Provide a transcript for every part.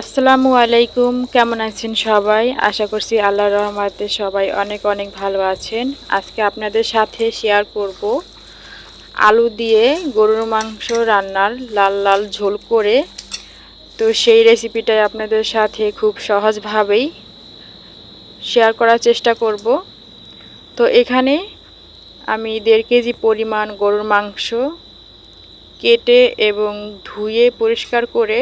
আসসালামু আলাইকুম, কেমন আছেন সবাই? আশা করছি আল্লাহ রহমাতে সবাই অনেক অনেক ভালো আছেন। আজকে আপনাদের সাথে শেয়ার করব আলু দিয়ে গরুর মাংস রান্নার লাল লাল ঝোল করে। তো সেই রেসিপিটাই আপনাদের সাথে খুব সহজভাবেই শেয়ার করার চেষ্টা করব। তো এখানে আমি দেড় কেজি পরিমাণ গরুর মাংস কেটে এবং ধুয়ে পরিষ্কার করে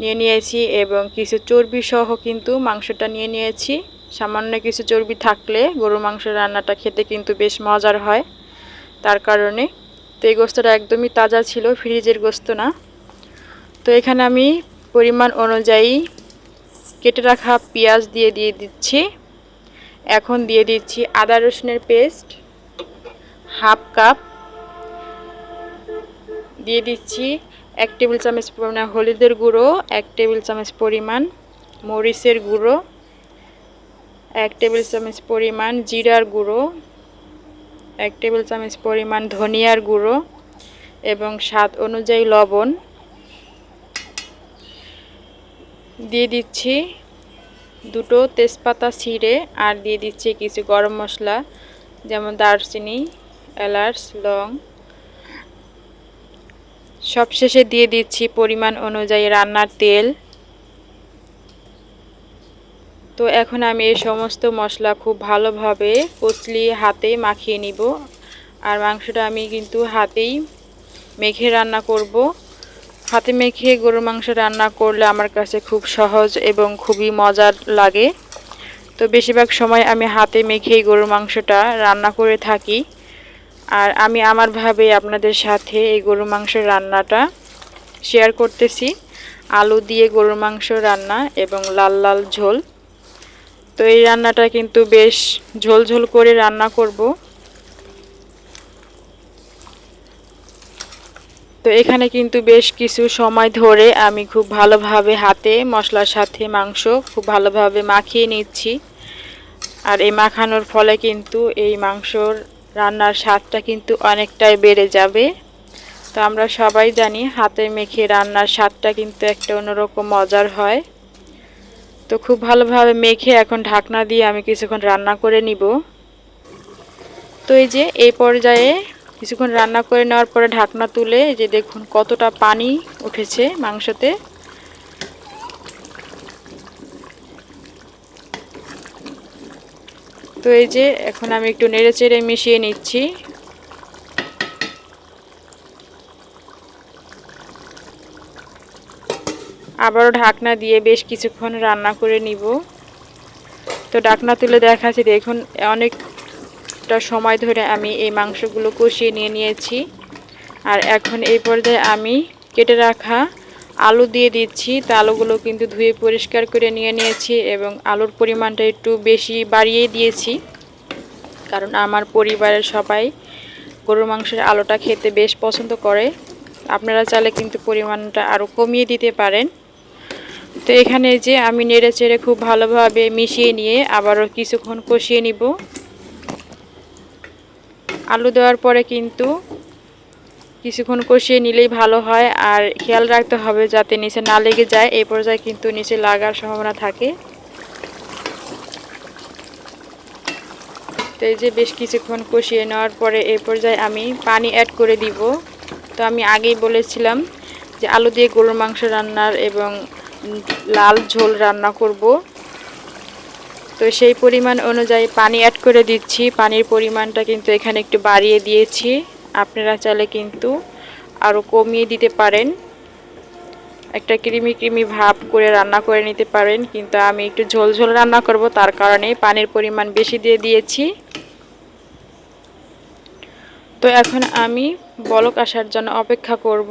নিয়ে নিয়েছি এবং কিছু চর্বি সহ কিন্তু মাংসটা নিয়ে নিয়েছি। সামান্য কিছু চর্বি থাকলে গরুর মাংস রান্নাটা খেতে কিন্তু বেশ মজার হয়। তার কারণে তো এই গোস্তটা একদমই তাজা ছিল, ফ্রিজের গোস্ত না। তো এখানে আমি পরিমাণ অনুযায়ী কেটে রাখা পেঁয়াজ দিয়ে দিয়ে দিচ্ছি। এখন দিয়ে দিচ্ছি আদা রসুনের পেস্ট, হাফ কাপ। দিয়ে দিচ্ছি এক টেবিল চামচ পরিমাণ হলুদের গুঁড়ো, এক টেবিল চামচ পরিমাণ মরিচের গুঁড়ো, এক টেবিল চামচ পরিমাণ জিরার গুঁড়ো, এক টেবিল চামচ পরিমাণ ধনিয়ার গুঁড়ো এবং স্বাদ অনুযায়ী লবণ দিয়ে দিচ্ছি দুটো তেজপাতা ছিঁড়ে আর দিয়ে দিচ্ছি কিছু গরম মশলা, যেমন দারচিনি, এলাচ, লং সবশেষে দিয়ে দিচ্ছি পরিমাণ অনুযায়ী রান্নার তেল। তো এখন আমি এই সমস্ত মশলা খুব ভালোভাবে কচলিয়ে হাতে মাখিয়ে নিব। আর মাংসটা আমি কিন্তু হাতেই মেখে রান্না করব। হাতে মেখে গরুর মাংস রান্না করলে আমার কাছে খুব সহজ এবং খুবই মজার লাগে। তো বেশিরভাগ সময় আমি হাতে মেখেই গরুর মাংসটা রান্না করে থাকি। আর আমি আমার আমারভাবে আপনাদের সাথে এই গরুর মাংস রান্নাটা শেয়ার করতেছি। আলু দিয়ে গরুর মাংস রান্না এবং লাল লাল ঝোল। তো এই রান্নাটা কিন্তু বেশ ঝোল ঝোল করে রান্না করব। তো এখানে কিন্তু বেশ কিছু সময় ধরে আমি খুব ভালোভাবে হাতে মশলার সাথে মাংস খুব ভালোভাবে মাখিয়ে নিচ্ছি। আর এই মাখানোর ফলে কিন্তু এই মাংসর রান্নার স্বাদটা কিন্তু অনেকটাই বেড়ে যাবে। তো আমরা সবাই জানি হাতে মেখে রান্নার স্বাদটা কিন্তু একটা অন্যরকম মজার হয়। তো খুব ভালোভাবে মেখে এখন ঢাকনা দিয়ে আমি কিছুক্ষণ রান্না করে নিব। তো এই যে, এই পর্যায়ে কিছুক্ষণ রান্না করে নেওয়ার পরে ঢাকনা তুলে এই যে দেখুন কতটা পানি উঠেছে মাংসতে। তো এই যে, এখন আমি একটু নেড়ে চেড়ে মিশিয়ে নিচ্ছি। আবারও ঢাকনা দিয়ে বেশ কিছুক্ষণ রান্না করে নিব। তো ঢাকনা তুলে দেখাচ্ছি, দেখুন, অনেকটা সময় ধরে আমি এই মাংসগুলো কষিয়ে নিয়ে নিয়েছি। আর এখন এই পর্যায়ে আমি কেটে রাখা আলু দিয়ে দিচ্ছি। তা আলুগুলো কিন্তু ধুয়ে পরিষ্কার করে নিয়ে নিয়েছি এবং আলুর পরিমাণটা একটু বেশি বাড়িয়ে দিয়েছি। কারণ আমার পরিবারের সবাই গরুর মাংসের আলুটা খেতে বেশ পছন্দ করে। আপনারা চাইলে কিন্তু পরিমাণটা আরও কমিয়ে দিতে পারেন। তো এখানে যে আমি নেড়ে চেড়ে খুব ভালোভাবে মিশিয়ে নিয়ে আবারও কিছুক্ষণ কষিয়ে নিব। আলু দেওয়ার পরে কিন্তু কিছুক্ষণ কষিয়ে নিলেই ভালো হয় আর খেয়াল রাখতে হবে যাতে নিচে না লেগে যায়। এই পর্যায়ে কিন্তু নিচে লাগার সম্ভাবনা থাকে। তো এই যে বেশ কিছুক্ষণ কষিয়ে নেওয়ার পরে এই পর্যায়ে আমি পানি অ্যাড করে দিব। তো আমি আগেই বলেছিলাম যে আলু দিয়ে গরুর মাংস রান্নার এবং লাল ঝোল রান্না করব। তো সেই পরিমাণ অনুযায়ী পানি অ্যাড করে দিচ্ছি। পানির পরিমাণটা কিন্তু এখানে একটু বাড়িয়ে দিয়েছি। আপনারা চাইলে কিন্তু আরও কমিয়ে দিতে পারেন। একটা ক্রিমি ক্রিমি ভাব করে রান্না করে নিতে পারেন, কিন্তু আমি একটু ঝোল ঝোল রান্না করব, তার কারণে পানির পরিমাণ বেশি দিয়ে দিয়েছি। তো এখন আমি বলক আসার জন্য অপেক্ষা করব।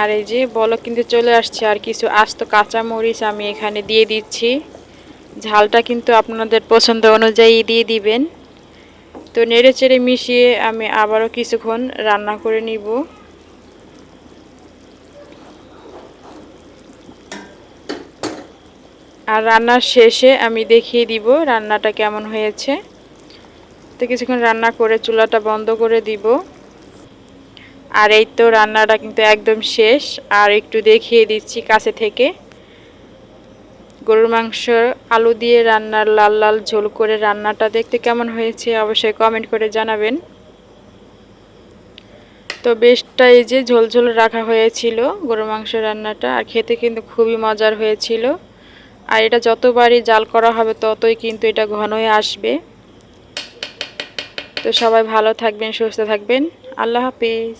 আর এই যে বলক কিন্তু চলে আসছে, আর কিছু আস্ত কাঁচা মরিচ আমি এখানে দিয়ে দিচ্ছি। ঝালটা কিন্তু আপনাদের পছন্দ অনুযায়ী দিয়ে দিবেন। তো নেড়ে চেড়ে মিশিয়ে আমি আবারও কিছুক্ষণ রান্না করে নিব। আর রান্নার শেষে আমি দেখিয়ে দিব রান্নাটা কেমন হয়েছে। তো কিছুক্ষণ রান্না করে চুলাটা বন্ধ করে দিব। আর এই তো রান্নাটা কিন্তু একদম শেষ। আর একটু দেখিয়ে দিচ্ছি কাছে থেকে। গরুর মাংস, আলু দিয়ে রান্নার লাল লাল ঝোল করে রান্নাটা দেখতে কেমন হয়েছে অবশ্যই কমেন্ট করে জানাবেন। তো বেশটা এই যে ঝোল ঝোল রাখা হয়েছিল গরুর মাংস রান্নাটা, আর খেতে কিন্তু খুবই মজার হয়েছিল। আর এটা যতবারই জাল করা হবে ততই কিন্তু এটা ঘন হয়ে আসবে। তো সবাই ভালো থাকবেন, সুস্থ থাকবেন। আল্লাহ হাফিজ।